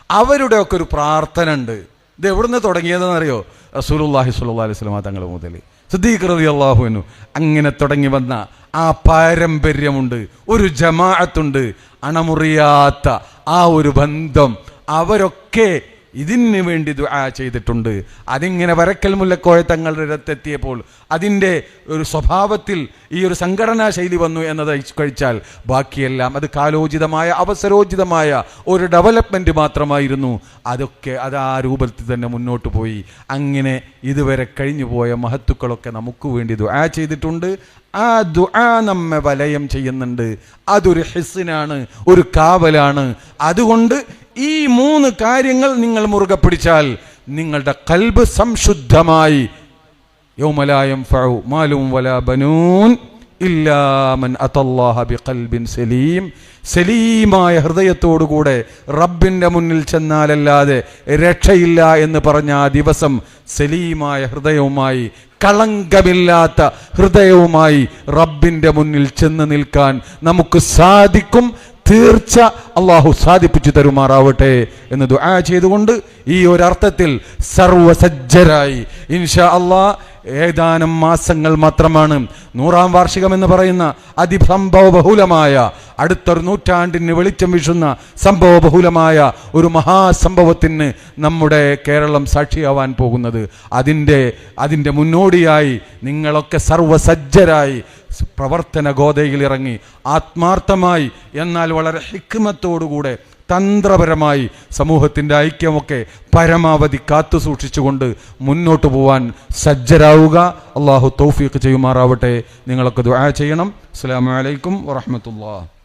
അവരുടെ ഒക്കെ ഒരു പ്രാർത്ഥന ഉണ്ട് ഇത് എവിടുന്ന് തുടങ്ങിയതെന്ന് അറിയോ റസൂലുള്ളാഹി സ്വല്ലല്ലാഹി അലൈഹി വസല്ലം തങ്ങൾ മുതൽ. സിദ്ദീഖ് റളിയല്ലാഹു അൻഹു അങ്ങനെ തുടങ്ങി വന്ന ആ പാരമ്പര്യമുണ്ട്. ഒരു ജമാഅത്തുണ്ട്. അണമുറിയാത്ത ആ ഒരു ബന്ധം അവരൊക്കെ ഇതിന് വേണ്ടി ദുആ ചെയ്തിട്ടുണ്ട്. അതിങ്ങനെ വരക്കൽ മുല്ലക്കോയ തങ്ങളുടെ രത്തെത്തിയപ്പോൾ അതിന്റെ ഒരു സ്വഭാവത്തിൽ ഈ ഒരു സംഘടനാ ശൈലി വന്നു എന്നത് കഴിച്ചാൽ ബാക്കിയെല്ലാം അത് കാലോചിതമായ അവസരോചിതമായ ഒരു ഡെവലപ്മെന്റ് മാത്രമായിരുന്നു. അതൊക്കെ അത് ആ രൂപത്തിൽ തന്നെ മുന്നോട്ട് പോയി. അങ്ങനെ ഇതുവരെ കഴിഞ്ഞു പോയ മഹത്തുക്കളൊക്കെ നമുക്ക് വേണ്ടി ദുആ ചെയ്തിട്ടുണ്ട്. ആ ദുആ നമ്മെ വലയം ചെയ്യുന്നുണ്ട്. അതൊരു ഹിസ്സിനാണ് ഒരു കാവലാണ്. അതുകൊണ്ട് ഈ മൂന്ന് കാര്യങ്ങൾ നിങ്ങൾ മുറുകെ പിടിച്ചാൽ നിങ്ങളുടെ കൽബ് സംശുദ്ധമായി. യൗമലായം ഫഉ മാലും വലാ ബനൂൻ ഇല്ലാ മൻ ബി കൽബിൻ സലീം. സലീമായ ഹൃദയത്തോടുകൂടെ റബ്ബിന്റെ മുന്നിൽ ചെന്നാലല്ലാതെ രക്ഷയില്ല എന്ന് പറഞ്ഞ ആ ദിവസം സലീമായ ഹൃദയവുമായി കളങ്കമില്ലാത്ത ഹൃദയവുമായി റബ്ബിന്റെ മുന്നിൽ ചെന്ന് നിൽക്കാൻ നമുക്ക് സാധിക്കും. തീർച്ച അള്ളാഹു സാധിപ്പിച്ചു തരുമാറാവട്ടെ എന്ന് ദുആ ചെയ്തുകൊണ്ട് ഈ ഒരർത്ഥത്തിൽ സർവസജ്ജരായി. ഇൻഷാ അള്ളാ ഏതാനും മാസങ്ങൾ മാത്രമാണ് നൂറാം വാർഷികം എന്ന് പറയുന്ന അതിസംഭവ ബഹുലമായ അടുത്തൊരു നൂറ്റാണ്ടിന് വെളിച്ചം വീശുന്ന സംഭവ ബഹുലമായ ഒരു മഹാസംഭവത്തിന് നമ്മുടെ കേരളം സാക്ഷിയാവാൻ പോകുന്നത്. അതിന്റെ അതിന്റെ മുന്നോടിയായി നിങ്ങളൊക്കെ സർവസജ്ജരായി പ്രവർത്തന ഗോതയിൽ ഇറങ്ങി ആത്മാർത്ഥമായി എന്നാൽ വളരെ ഹിക്മത്തോടുകൂടെ തന്ത്രപരമായി സമൂഹത്തിന്റെ ഐക്യമൊക്കെ പരമാവധി കാത്തു സൂക്ഷിച്ചുകൊണ്ട് മുന്നോട്ട് പോവാൻ സജ്ജരാവുക. അള്ളാഹു തൗഫീഖ് ചെയ്യുമാറാവട്ടെ. നിങ്ങളൊക്കെ ദുആ ചെയ്യണം. അസ്സലാമു അലൈക്കും വറഹ്മത്തുള്ളാഹി.